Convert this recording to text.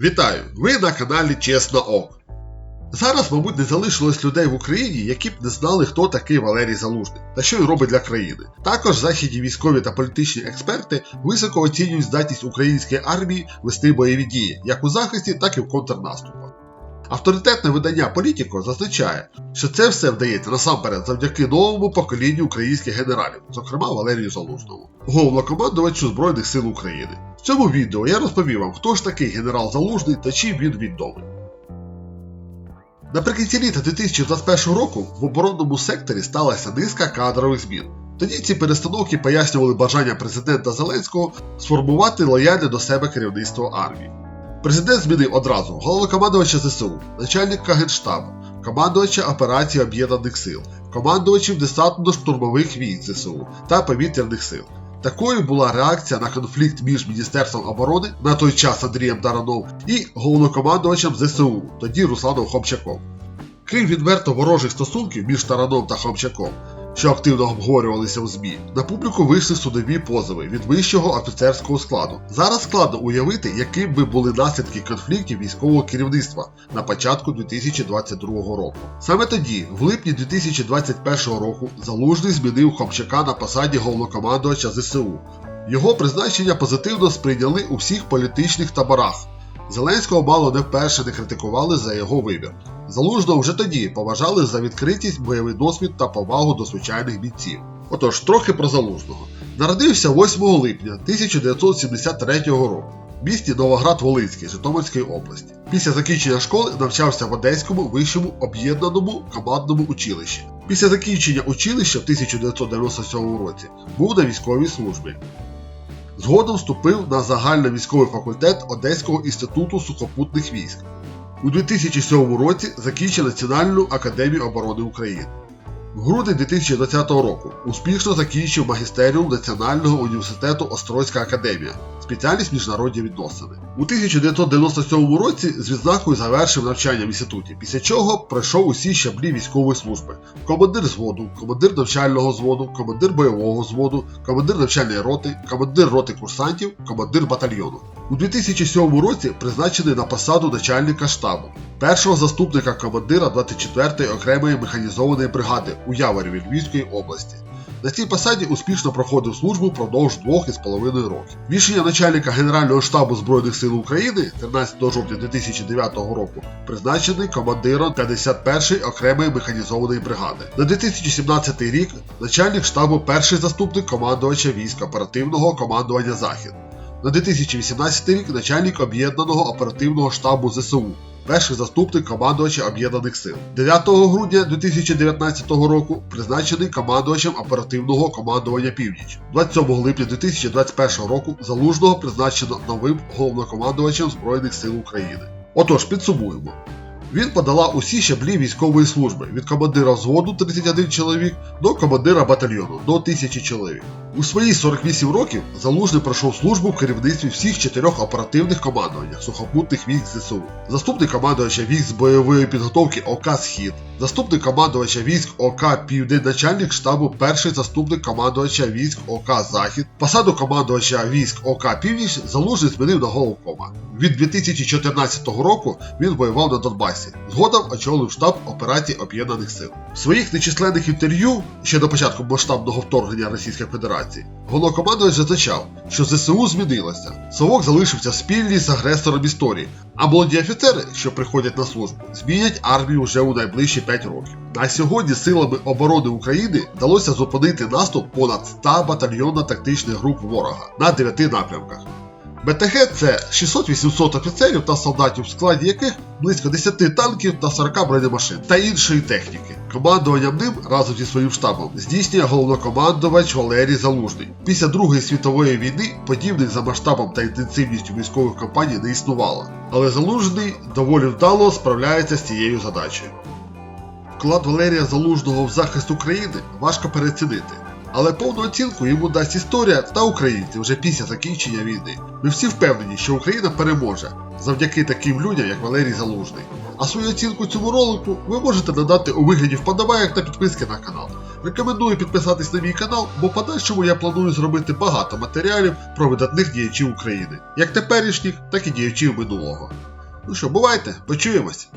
Вітаю! Ви на каналі Чесно Ок. Зараз, мабуть, не залишилось людей в Україні, які б не знали, хто такий Валерій Залужний та що він робить для країни. Також західні військові та політичні експерти високо оцінюють здатність української армії вести бойові дії як у захисті, так і в контрнаступах. Авторитетне видання Політіко зазначає, що це все вдається насамперед завдяки новому поколінню українських генералів, зокрема Валерію Залужному, головнокомандувачу Збройних сил України. В цьому відео я розповім вам, хто ж такий генерал Залужний та чим він відомий. Наприкінці літа 2021 року в оборонному секторі сталася низка кадрових змін. Тоді ці перестановки пояснювали бажання президента Зеленського сформувати лояльне до себе керівництво армії. Президент змінив одразу головнокомандувача ЗСУ, начальника Генштабу, командувача операцій Об'єднаних сил, командувачів десантно-штурмових військ ЗСУ та повітряних сил. Такою була реакція на конфлікт між Міністерством оборони на той час Андрієм Тараном і головнокомандувачем ЗСУ, тоді Русланом Хомчаком. Крім відверто ворожих стосунків між Тараном та Хомчаком, що активно обговорювалися в ЗМІ, на публіку вийшли судові позови від вищого офіцерського складу. Зараз складно уявити, яким би були наслідки конфліктів військового керівництва на початку 2022 року. Саме тоді, в липні 2021 року, Залужний змінив Хомчака на посаді головнокомандувача ЗСУ. Його призначення позитивно сприйняли у всіх політичних таборах. Зеленського мало не вперше не критикували за його вибір. Залужного вже тоді поважали за відкритість, бойовий досвід та повагу до звичайних бійців. Отож, трохи про залужного. Народився 8 липня 1973 року в місті Новоград-Волинський Житомирської області. Після закінчення школи навчався в Одеському вищому об'єднаному командному училищі. Після закінчення училища в 1997 році був на військовій службі. Згодом вступив на загальновійськовий факультет Одеського інституту сухопутних військ. У 2007 році закінчив Національну академію оборони України. В грудні 2020 року успішно закінчив магістеріум Національного університету Острозька академія, спеціальність міжнародні відносини. У 1997 році з відзнакою завершив навчання в інституті, після чого пройшов усі щаблі військової служби: командир зводу, командир навчального зводу, командир бойового зводу, командир навчальної роти, командир роти курсантів, командир батальйону. У 2007 році призначений на посаду начальника штабу, першого заступника командира 24-ї окремої механізованої бригади у Яворіві Львівської області. На цій посаді успішно проходив службу із половиною років. Рішення начальника Генерального штабу Збройних сил України 13 жовтня 2009 року призначений командиром 51-ї окремої механізованої бригади. На 2017 рік начальник штабу перший заступник командувача військ оперативного командування Захід. На 2018 рік начальник об'єднаного оперативного штабу ЗСУ, перший заступник командувача об'єднаних сил. 9 грудня 2019 року призначений командувачем оперативного командування Північ. 27 липня 2021 року залужного призначено новим головнокомандувачем Збройних сил України. Отож, підсумуємо. Він подала усі щаблі військової служби від командира взводу 31 чоловік до командира батальйону до 1000 чоловік. У свої 48 років Залужний пройшов службу в керівництві всіх чотирьох оперативних командуваннях сухопутних військ ЗСУ, заступник командувача військ з бойової підготовки ОК Схід, заступник командувача військ ОК Південь, начальник штабу, перший заступник командувача військ ОК Захід, посаду командувача військ ОК Північ Залужний змінив на головкома. Від 2014 року він воював на Донбасі. Згодом очолив штаб операцій Об'єднаних Сил. В своїх нечисленних інтерв'ю ще до початку масштабного вторгнення Російської Федерації головнокомандувач зазначав, що ЗСУ змінилося. Совок залишився спільний з агресором історії, а молоді офіцери, що приходять на службу, змінять армію вже у найближчі 5 років. На сьогодні силами оборони України вдалося зупинити наступ понад 100 батальйонно-тактичних груп ворога на 9 напрямках. БТГ це 600-800 офіцерів та солдатів, в складі яких близько 10 танків та 40 бронемашин та іншої техніки. Командуванням ним разом зі своїм штабом здійснює головнокомандувач Валерій Залужний. Після Другої світової війни подібних за масштабом та інтенсивністю військових кампаній не існувало, але Залужний доволі вдало справляється з цією задачею. Вклад Валерія Залужного в захист України важко переоцінити. Але повну оцінку йому дасть історія та українці вже після закінчення війни. Ми всі впевнені, що Україна переможе завдяки таким людям, як Валерій Залужний. А свою оцінку цьому ролику ви можете надати у вигляді вподобайок та підписки на канал. Рекомендую підписатись на мій канал, бо в подальшому я планую зробити багато матеріалів про видатних діячів України, як теперішніх, так і діячів минулого. Ну що, бувайте, почуємось!